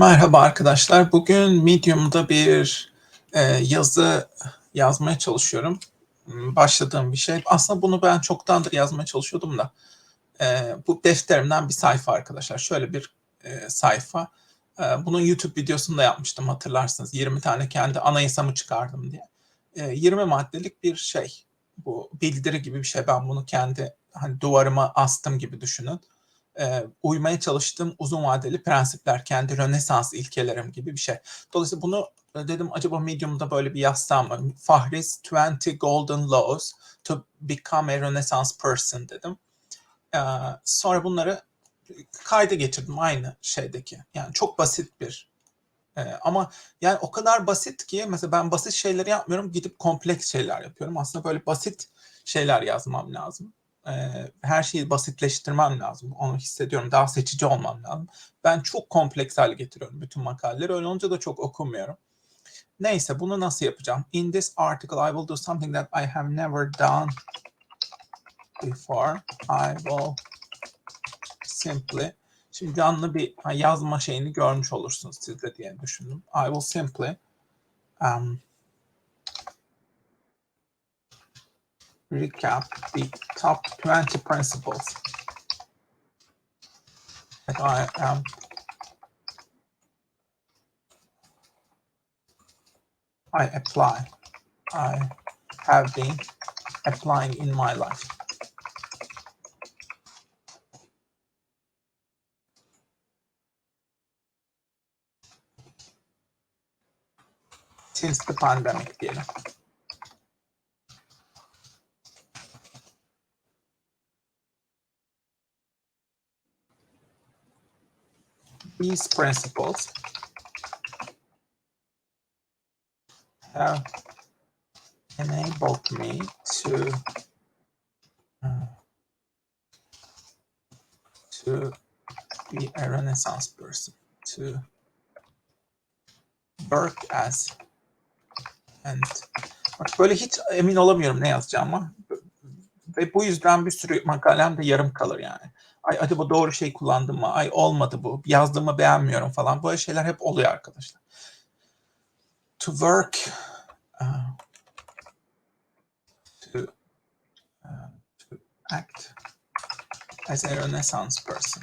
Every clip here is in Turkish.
Merhaba arkadaşlar. Bugün Medium'da bir e, yazı yazmaya çalışıyorum. Hmm, Başladığım bir şey. Aslında bunu ben çoktandır yazmaya çalışıyordum da. e, bu defterimden bir sayfa arkadaşlar. Şöyle bir e, sayfa. E, bunun YouTube videosunu da yapmıştım hatırlarsınız. 20 tane kendi anayasamı çıkardım diye. E, 20 maddelik bir şey. Bu bildiri gibi bir şey. Ben bunu kendi hani duvarıma astım gibi düşünün e, uymaya çalıştığım uzun vadeli prensipler, kendi Rönesans ilkelerim gibi bir şey. Dolayısıyla bunu e, dedim acaba Medium'da böyle bir yazsam mı? Fahri's 20 Golden Laws to Become a Renaissance Person dedim. E, sonra bunları kayda geçirdim aynı şeydeki. Yani çok basit bir e, ama yani o kadar basit ki mesela ben basit şeyleri yapmıyorum gidip kompleks şeyler yapıyorum. Aslında böyle basit şeyler yazmam lazım e, her şeyi basitleştirmem lazım. Onu hissediyorum. Daha seçici olmam lazım. Ben çok kompleks hale getiriyorum bütün makaleleri. Öyle olunca da çok okumuyorum. Neyse bunu nasıl yapacağım? In this article I will do something that I have never done before. I will simply Şimdi canlı bir yazma şeyini görmüş olursunuz siz de diye düşündüm. I will simply um, recap the top 20 principles that I am I apply, I have been applying in my life. Since the pandemic diyelim. These principles have enabled me to uh, to be a Renaissance person, to work as and bak böyle hiç emin olamıyorum ne yazacağıma ve bu yüzden bir sürü makalem de yarım kalır yani. Ay acaba doğru şey kullandım mı? Ay olmadı bu. Yazdığımı beğenmiyorum falan. Böyle şeyler hep oluyor arkadaşlar. To work uh, to, uh, to act as a renaissance person.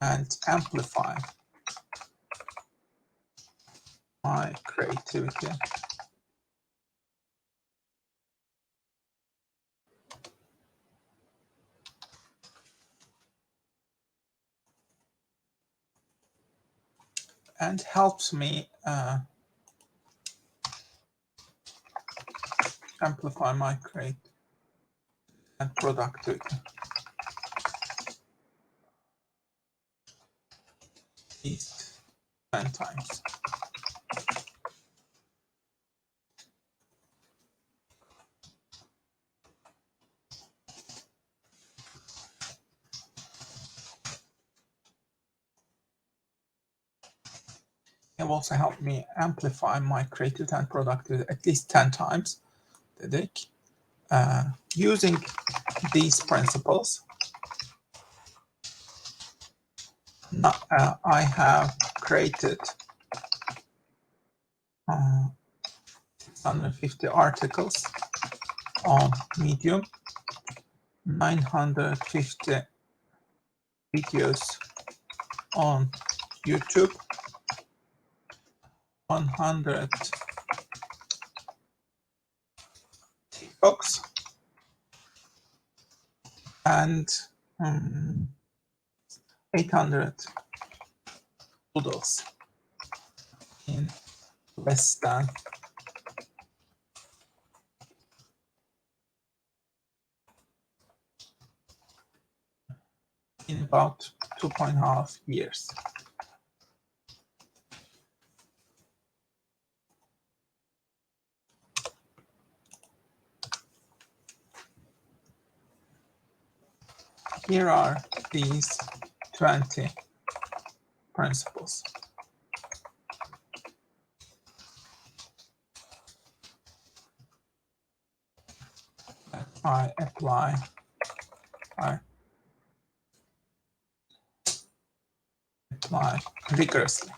And amplify my creativity. And helps me uh, amplify my create and productivity. Least 10 times. Have also helped me amplify my creativity and productivity at least 10 times. Uh, using these principles, uh, I have created uh, 650 articles on Medium, 950 videos on YouTube, 100 TikToks and um, 800 doodles in less than in about two and a half years. Here are these 20 principles. I apply, I apply rigorously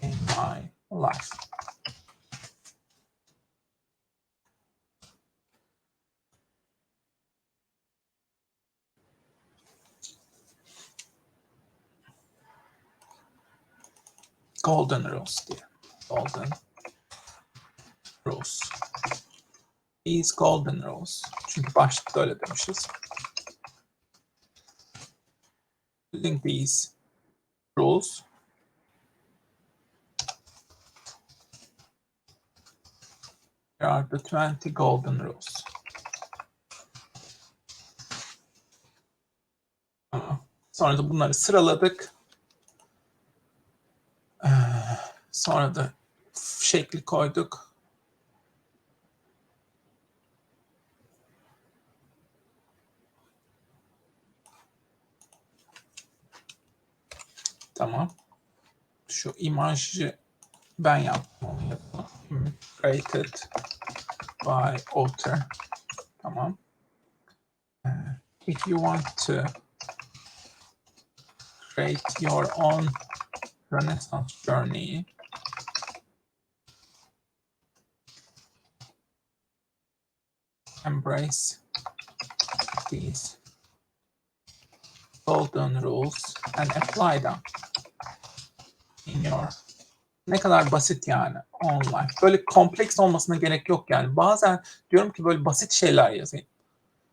in my life. Golden rules diye. Golden rules. These golden rules. Çünkü başlıkta öyle demişiz. Using these rules Here are the 20 golden rules. Sonra da bunları sıraladık. Ee, Sonra da şekli koyduk. Tamam. Şu imajı ben yaptım. yapalım. Created by author. Tamam. Ee, If you want to create your own Renaissance journey, embrace these golden rules and apply them in your ne kadar basit yani online. Böyle kompleks olmasına gerek yok yani. Bazen diyorum ki böyle basit şeyler yazayım.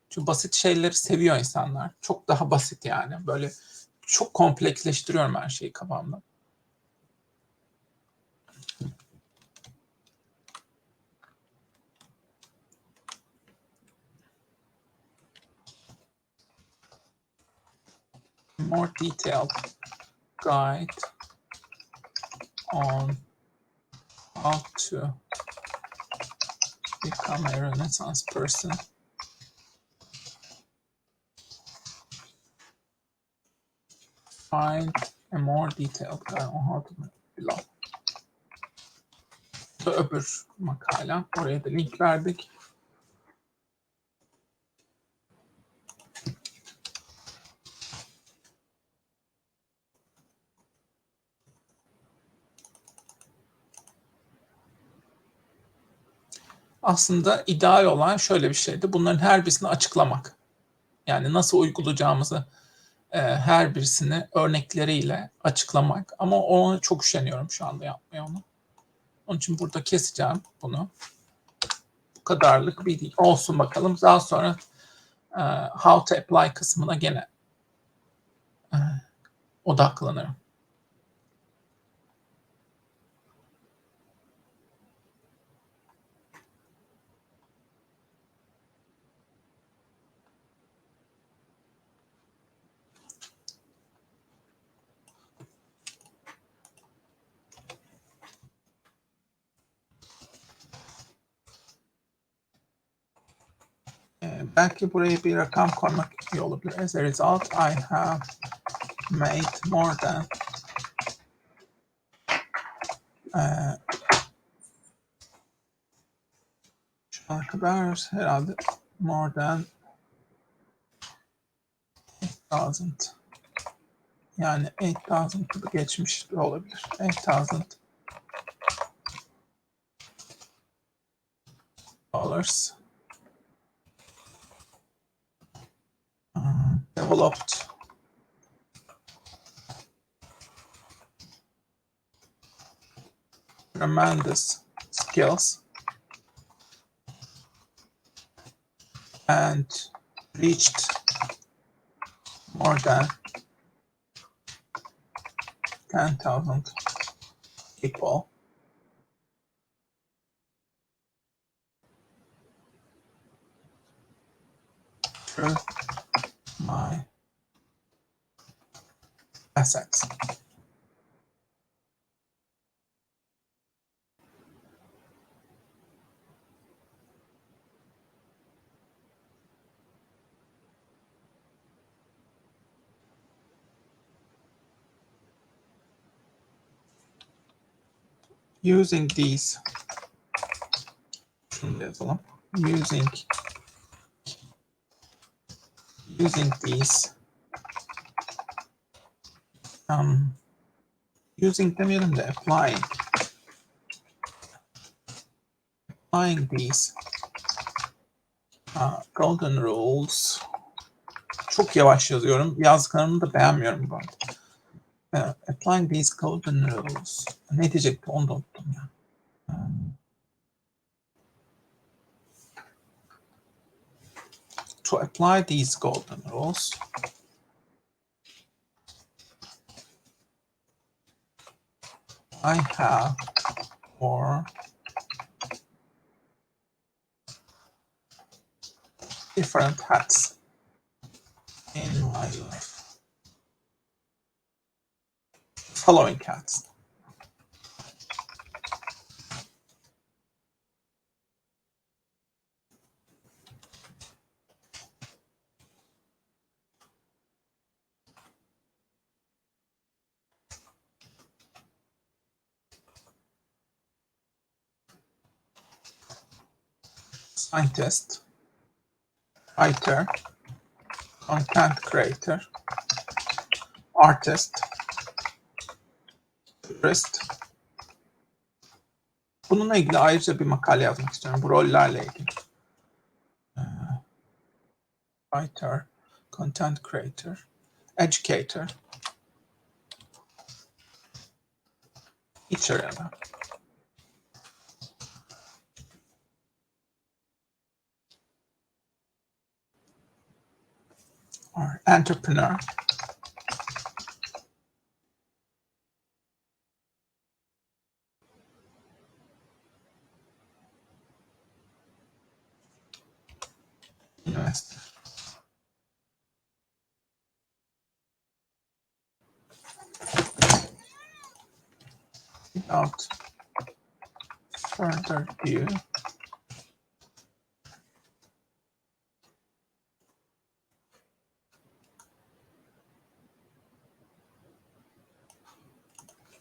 Çünkü basit şeyleri seviyor insanlar. Çok daha basit yani. Böyle çok kompleksleştiriyorum her şeyi kafamda. More detailed guide on how to become a Renaissance person. Find a more detailed guide on how to da öbür makale. Oraya da link verdik. Aslında ideal olan şöyle bir şeydi. Bunların her birisini açıklamak. Yani nasıl uygulayacağımızı e, her birisini örnekleriyle açıklamak. Ama onu çok üşeniyorum şu anda yapmaya onu. Onun için burada keseceğim bunu. Bu kadarlık bir. Olsun bakalım. Daha sonra e, how to apply kısmına gene e, odaklanırım. Belki buraya bir rakam koymak iyi olabilir. As a result, I have made more than Ee, şu ana kadar herhalde more than 8000 yani 8000'ı geçmiş olabilir. 8000 dollars developed. Tremendous skills. And reached more than 10,000 people. Through my assets. using these. Using using these um, using demeyelim de applying applying these uh, golden rules çok yavaş yazıyorum. Yazdıklarımı da beğenmiyorum bu arada. Uh, applying these golden rules. Ne diyecekti onu da unuttum ya. Um, apply these golden rules, I have four different hats in my life. Following hats. Scientist, writer, content creator, artist, tourist. Bununla ilgili ayrıca bir makale yazmak istiyorum. Bu rollerle ilgili. Ee, Writer, content creator, educator, teacher ya da. Or entrepreneur. Without further ado,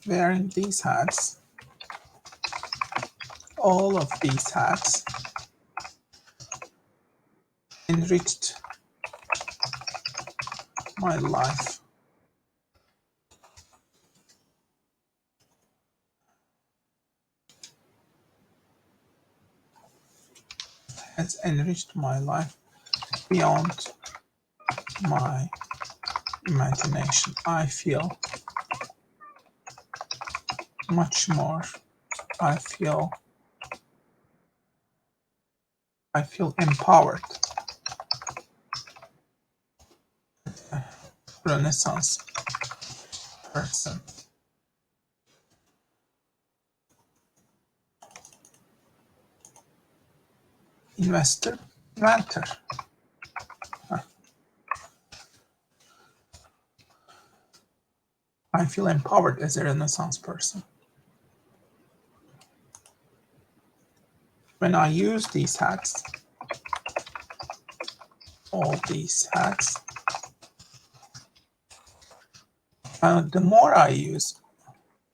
wearing these hats, all of these hats enriched my life. Has enriched my life beyond my imagination. I feel much more. I feel I feel empowered. Renaissance person. Investor. Huh. I feel empowered as a Renaissance person. When I use these hats, all these hats, uh, the more I use,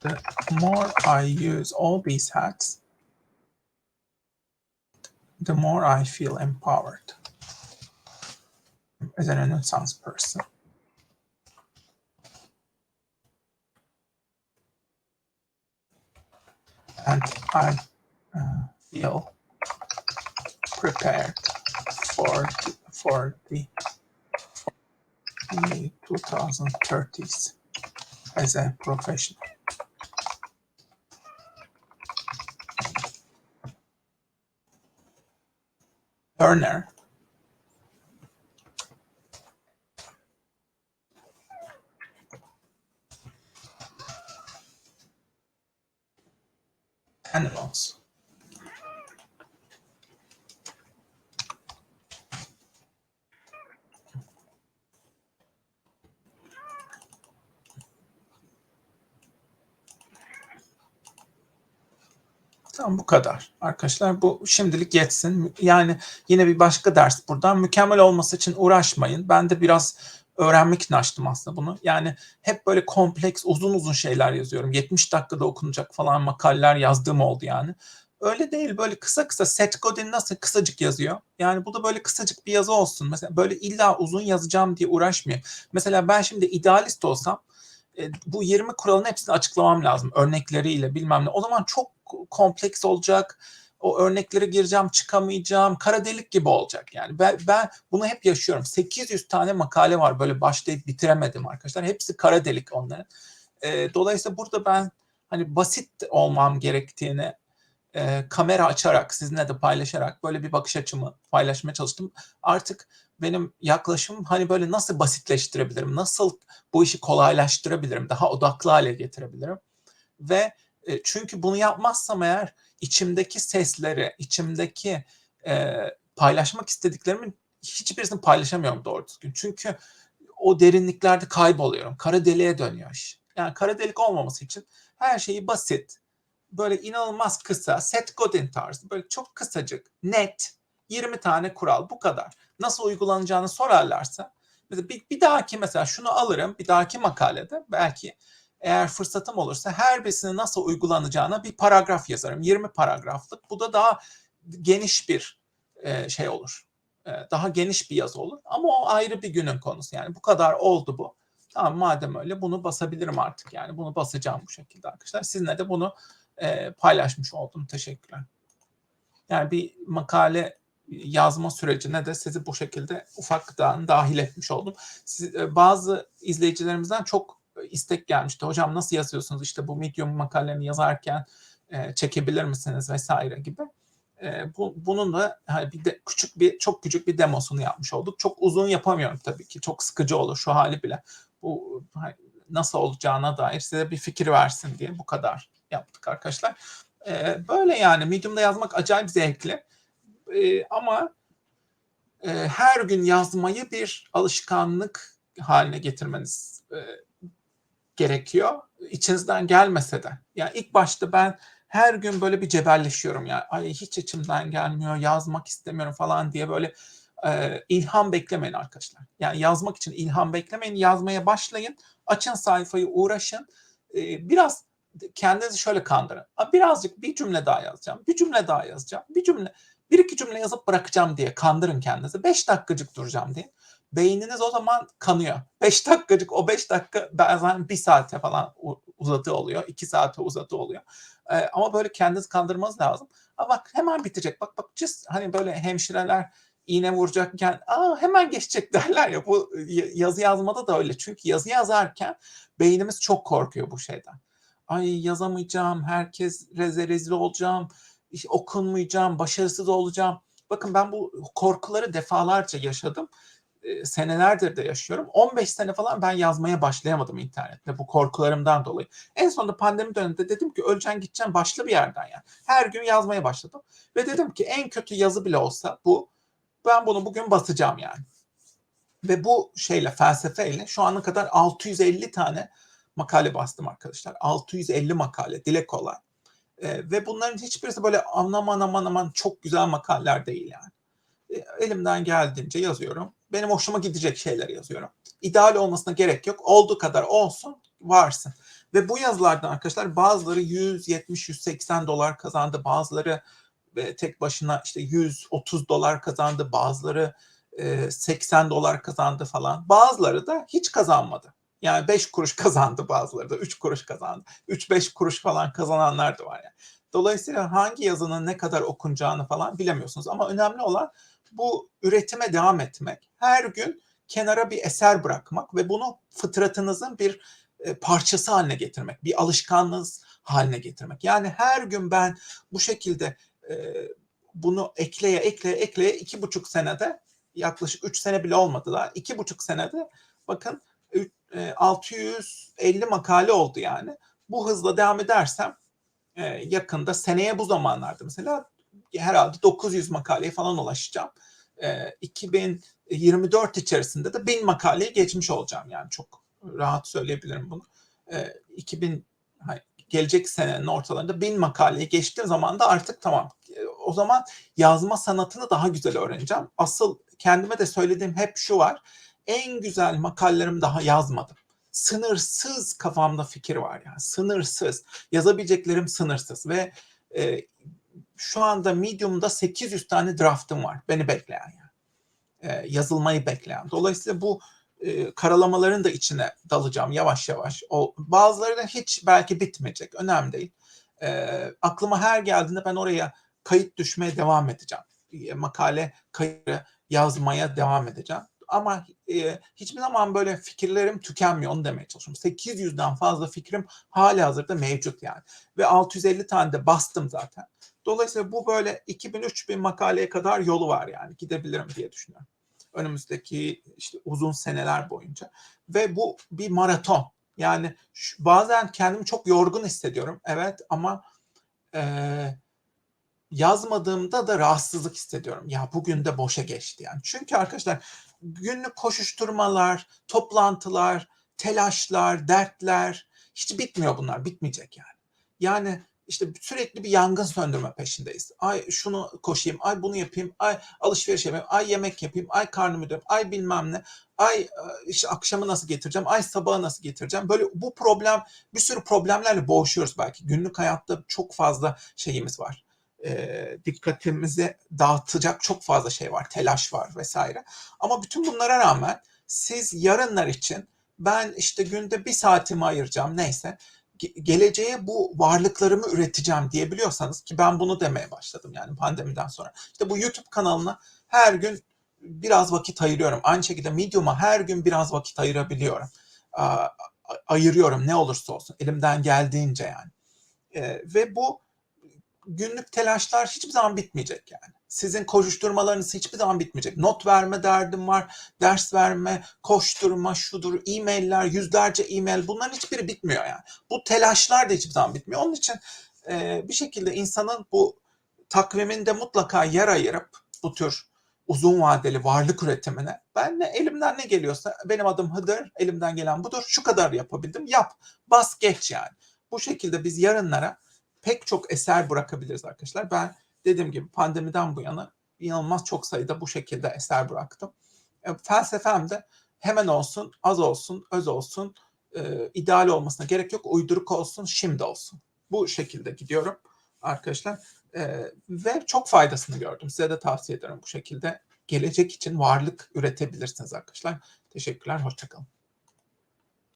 the more I use all these hats, the more I feel empowered as a Renaissance person. And I uh, feel prepared for the, for the, the 2030s as a professional. Learner. Animals. Tamam bu kadar. Arkadaşlar bu şimdilik yetsin. Yani yine bir başka ders buradan. Mükemmel olması için uğraşmayın. Ben de biraz öğrenmek için açtım aslında bunu. Yani hep böyle kompleks uzun uzun şeyler yazıyorum. 70 dakikada okunacak falan makaleler yazdığım oldu yani. Öyle değil böyle kısa kısa Seth Godin nasıl kısacık yazıyor. Yani bu da böyle kısacık bir yazı olsun. Mesela böyle illa uzun yazacağım diye uğraşmayayım. Mesela ben şimdi idealist olsam e, bu 20 kuralın hepsini açıklamam lazım örnekleriyle bilmem ne. O zaman çok kompleks olacak. O örnekleri gireceğim, çıkamayacağım. Kara delik gibi olacak yani. Ben, ben bunu hep yaşıyorum. 800 tane makale var böyle başlayıp bitiremedim arkadaşlar. Hepsi kara delik onların. E, dolayısıyla burada ben hani basit olmam gerektiğini e, kamera açarak, sizinle de paylaşarak böyle bir bakış açımı paylaşmaya çalıştım. Artık benim yaklaşımım hani böyle nasıl basitleştirebilirim, nasıl bu işi kolaylaştırabilirim, daha odaklı hale getirebilirim. Ve e, çünkü bunu yapmazsam eğer içimdeki sesleri, içimdeki e, paylaşmak istediklerimin hiçbirisini paylaşamıyorum doğru düzgün. Çünkü o derinliklerde kayboluyorum. Kara deliğe dönüyor iş. Yani kara delik olmaması için her şeyi basit, böyle inanılmaz kısa, Seth Godin tarzı, böyle çok kısacık, net, 20 tane kural bu kadar. Nasıl uygulanacağını sorarlarsa, mesela bir, bir dahaki mesela şunu alırım, bir dahaki makalede belki eğer fırsatım olursa her birisinin nasıl uygulanacağına bir paragraf yazarım. 20 paragraflık. Bu da daha geniş bir e, şey olur. E, daha geniş bir yazı olur. Ama o ayrı bir günün konusu. Yani bu kadar oldu bu. Tamam madem öyle bunu basabilirim artık. Yani bunu basacağım bu şekilde arkadaşlar. Sizinle de bunu e, paylaşmış oldum. Teşekkürler. Yani bir makale yazma sürecine de sizi bu şekilde ufaktan dahil etmiş oldum. Siz, bazı izleyicilerimizden çok istek gelmişti. Hocam nasıl yazıyorsunuz işte bu Medium makalelerini yazarken e, çekebilir misiniz vesaire gibi. E, bu, bunun da hani bir de küçük bir çok küçük bir demosunu yapmış olduk. Çok uzun yapamıyorum tabii ki. Çok sıkıcı olur şu hali bile. Bu hani, nasıl olacağına dair size bir fikir versin diye bu kadar yaptık arkadaşlar. E, böyle yani Medium'da yazmak acayip zevkli. E, ama e, her gün yazmayı bir alışkanlık haline getirmeniz e, gerekiyor. İçinizden gelmese de. Yani ilk başta ben her gün böyle bir cebelleşiyorum yani. Ay hiç içimden gelmiyor, yazmak istemiyorum falan diye böyle e, ilham beklemeyin arkadaşlar. Yani yazmak için ilham beklemeyin. Yazmaya başlayın. Açın sayfayı, uğraşın. E, biraz kendinizi şöyle kandırın. Birazcık bir cümle daha yazacağım. Bir cümle daha yazacağım. Bir cümle, bir iki cümle yazıp bırakacağım diye kandırın kendinizi. Beş dakikacık duracağım diye. Beyniniz o zaman kanıyor. Beş dakikacık o beş dakika bazen bir saate falan uzatı oluyor. iki saate uzatı oluyor. Ee, ama böyle kendinizi kandırmanız lazım. Ama bak hemen bitecek. Bak bak just hani böyle hemşireler iğne vuracakken Aa, hemen geçecek derler ya. Bu yazı yazmada da öyle. Çünkü yazı yazarken beynimiz çok korkuyor bu şeyden ay yazamayacağım, herkes reze rezil olacağım, okunmayacağım, başarısız olacağım. Bakın ben bu korkuları defalarca yaşadım. E, senelerdir de yaşıyorum. 15 sene falan ben yazmaya başlayamadım internette bu korkularımdan dolayı. En sonunda pandemi döneminde dedim ki öleceksin gideceksin başlı bir yerden yani. Her gün yazmaya başladım. Ve dedim ki en kötü yazı bile olsa bu ben bunu bugün basacağım yani. Ve bu şeyle felsefeyle şu ana kadar 650 tane makale bastım arkadaşlar. 650 makale dile kolay. E, ve bunların hiçbirisi böyle aman aman aman çok güzel makaleler değil yani. E, elimden geldiğince yazıyorum. Benim hoşuma gidecek şeyler yazıyorum. İdeal olmasına gerek yok. Olduğu kadar olsun, varsın. Ve bu yazılardan arkadaşlar bazıları 170-180 dolar kazandı. Bazıları e, tek başına işte 130 dolar kazandı. Bazıları 80 e, dolar kazandı falan. Bazıları da hiç kazanmadı. Yani 5 kuruş kazandı bazıları da 3 kuruş kazandı. 3-5 kuruş falan kazananlar da var yani. Dolayısıyla hangi yazının ne kadar okunacağını falan bilemiyorsunuz. Ama önemli olan bu üretime devam etmek. Her gün kenara bir eser bırakmak ve bunu fıtratınızın bir e, parçası haline getirmek. Bir alışkanlığınız haline getirmek. Yani her gün ben bu şekilde e, bunu ekleye ekleye ekleye iki buçuk senede yaklaşık üç sene bile olmadı da iki buçuk senede bakın 650 e, makale oldu yani. Bu hızla devam edersem yakında seneye bu zamanlarda mesela herhalde 900 makaleye falan ulaşacağım. 2024 e, içerisinde de 1000 makaleyi geçmiş olacağım yani çok rahat söyleyebilirim bunu. 2000 gelecek senenin ortalarında 1000 makaleyi geçtiğim zaman da artık tamam. O zaman yazma sanatını daha güzel öğreneceğim. Asıl kendime de söylediğim hep şu var en güzel makalelerimi daha yazmadım. Sınırsız kafamda fikir var yani sınırsız. Yazabileceklerim sınırsız ve e, şu anda Medium'da 800 tane draftım var beni bekleyen yani. E, yazılmayı bekleyen. Dolayısıyla bu e, karalamaların da içine dalacağım yavaş yavaş. O, bazıları da hiç belki bitmeyecek. Önemli değil. E, aklıma her geldiğinde ben oraya kayıt düşmeye devam edeceğim. E, makale kayıtları yazmaya devam edeceğim. Ama e, hiçbir zaman böyle fikirlerim tükenmiyor onu demeye çalışıyorum. 800'den fazla fikrim hali hazırda mevcut yani. Ve 650 tane de bastım zaten. Dolayısıyla bu böyle 2000-3000 makaleye kadar yolu var yani gidebilirim diye düşünüyorum. Önümüzdeki işte uzun seneler boyunca. Ve bu bir maraton. Yani şu, bazen kendimi çok yorgun hissediyorum. Evet ama e, yazmadığımda da rahatsızlık hissediyorum. Ya bugün de boşa geçti yani. Çünkü arkadaşlar günlük koşuşturmalar, toplantılar, telaşlar, dertler hiç bitmiyor bunlar. Bitmeyecek yani. Yani işte sürekli bir yangın söndürme peşindeyiz. Ay şunu koşayım, ay bunu yapayım, ay alışveriş yapayım, ay yemek yapayım, ay karnımı doyurayım, ay bilmem ne, ay işte akşamı nasıl getireceğim, ay sabahı nasıl getireceğim. Böyle bu problem, bir sürü problemlerle boğuşuyoruz belki. Günlük hayatta çok fazla şeyimiz var. E, dikkatimizi dağıtacak çok fazla şey var, telaş var vesaire. Ama bütün bunlara rağmen siz yarınlar için ben işte günde bir saatimi ayıracağım neyse geleceğe bu varlıklarımı üreteceğim diyebiliyorsanız ki ben bunu demeye başladım yani pandemiden sonra. İşte bu YouTube kanalına her gün biraz vakit ayırıyorum. Aynı şekilde Medium'a her gün biraz vakit ayırabiliyorum. Ayırıyorum ne olursa olsun elimden geldiğince yani. Ve bu günlük telaşlar hiçbir zaman bitmeyecek yani. Sizin koşuşturmalarınız hiçbir zaman bitmeyecek. Not verme derdim var, ders verme, koşturma, şudur, e-mailler, yüzlerce e-mail bunların hiçbiri bitmiyor yani. Bu telaşlar da hiçbir zaman bitmiyor. Onun için e, bir şekilde insanın bu takviminde mutlaka yer ayırıp bu tür uzun vadeli varlık üretimine ben ne elimden ne geliyorsa benim adım Hıdır, elimden gelen budur. Şu kadar yapabildim. Yap. Bas geç yani. Bu şekilde biz yarınlara pek çok eser bırakabiliriz arkadaşlar. Ben dediğim gibi pandemiden bu yana inanılmaz çok sayıda bu şekilde eser bıraktım. E, felsefem de hemen olsun, az olsun, öz olsun, e, ideal olmasına gerek yok, uyduruk olsun, şimdi olsun. Bu şekilde gidiyorum arkadaşlar. E, ve çok faydasını gördüm. Size de tavsiye ederim bu şekilde. Gelecek için varlık üretebilirsiniz arkadaşlar. Teşekkürler, hoşçakalın.